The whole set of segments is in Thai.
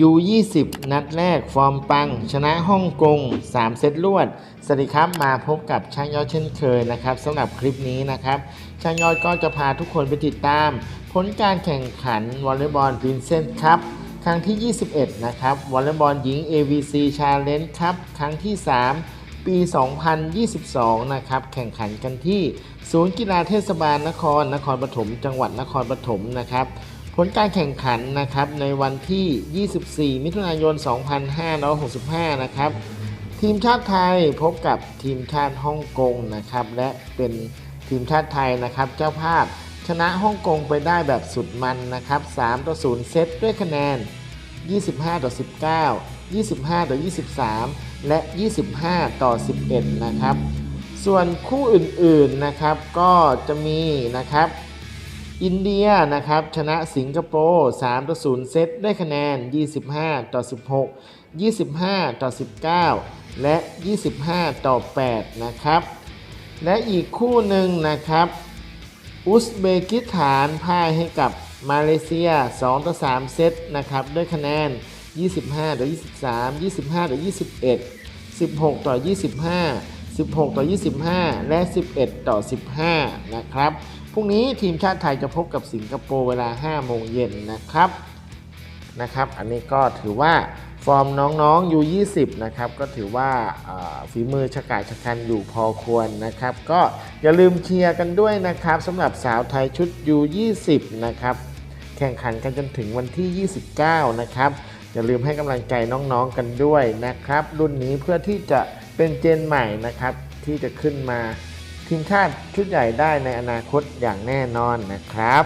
ยู20 นัดแรกฟอร์มปัง ชนะฮ่องกง 3 เซตรวด สวัสดีครับมาพบกับช่างยอดเช่นเคยนะครับสำหรับคลิปนี้นะครับช่างยอดก็จะพาทุกคนไปติดตาม ผลการแข่งขันวอลเลย์บอลพรินเซนครับครั้งที่ 21 นะครับวอลเลย์บอลหญิง AVC Challenge ครับครั้งที่ 3 ปี 2022 นะครับแข่งขันกันที่ ศูนย์กีฬาเทศบาลนคร นครปฐมจังหวัดนครปฐมนะครับ ผลการแข่งขันนะครับในวันที่ 24 มิถุนายน 2565 นะครับ ทีมชาติไทยพบกับทีมชาติฮ่องกงนะครับ และเป็นทีมชาติไทยนะครับเจ้าภาพชนะฮ่องกงไปได้แบบสุดมันนะครับ 3 ต่อ 0 เซตด้วยคะแนน 25 ต่อ 19 25 ต่อ 23 และ 25 ต่อ 11 นะครับ ส่วนคู่อื่นๆนะครับก็จะมีนะครับ อินเดียนะครับชนะสิงคโปร์3ต่อ0เซตได้คะแนน 25 ต่อ 16 25 ต่อ 19 และ 25 ต่อ 8 นะครับ และอีกคู่หนึ่งนะครับ อุซเบกิสถานพ่ายให้กับมาเลเซีย 2 ต่อ 3 เซตนะครับด้วยคะแนน 25 ต่อ 23 25 ต่อ 21 16 ต่อ 25 16 ต่อ 25 และ 11 ต่อ 15 นะครับ พรุ่งนี้ทีมชาติไทยจะพบกับสิงคโปร์เวลา 5 โมงเย็นนะครับนะครับ อันนี้ก็ถือว่าฟอร์มน้องๆ U20 นะครับ ก็ถือว่าฝีมือฉกาชะกันอยู่พอควรนะครับ ก็อย่าลืมเชียร์กันด้วยนะครับสำหรับสาวไทยชุด U20 นะครับ แข่งขันกันจนถึงวันที่ 29 นะครับ อย่าลืมให้กำลังใจน้องๆกันด้วยนะครับ รุ่นนี้เพื่อที่จะเป็นเจนใหม่นะครับ ที่จะขึ้นมา ทีมชาติชุดใหญ่ได้ในอนาคตอย่างแน่นอนนะครับ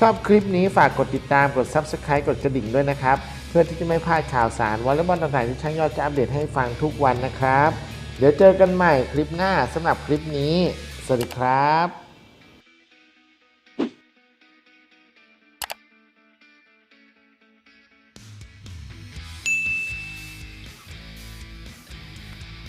ชอบคลิปนี้ฝากกดติดตามกด Subscribe กดกระดิ่งด้วยนะครับ เพื่อที่จะไม่พลาดข่าวสารวอลเลย์บอลต่างๆที่ช่างยอดจะอัปเดตให้ฟังทุกวันนะครับ เดี๋ยวเจอกันใหม่คลิปหน้าสำหรับคลิปนี้ สวัสดีครับ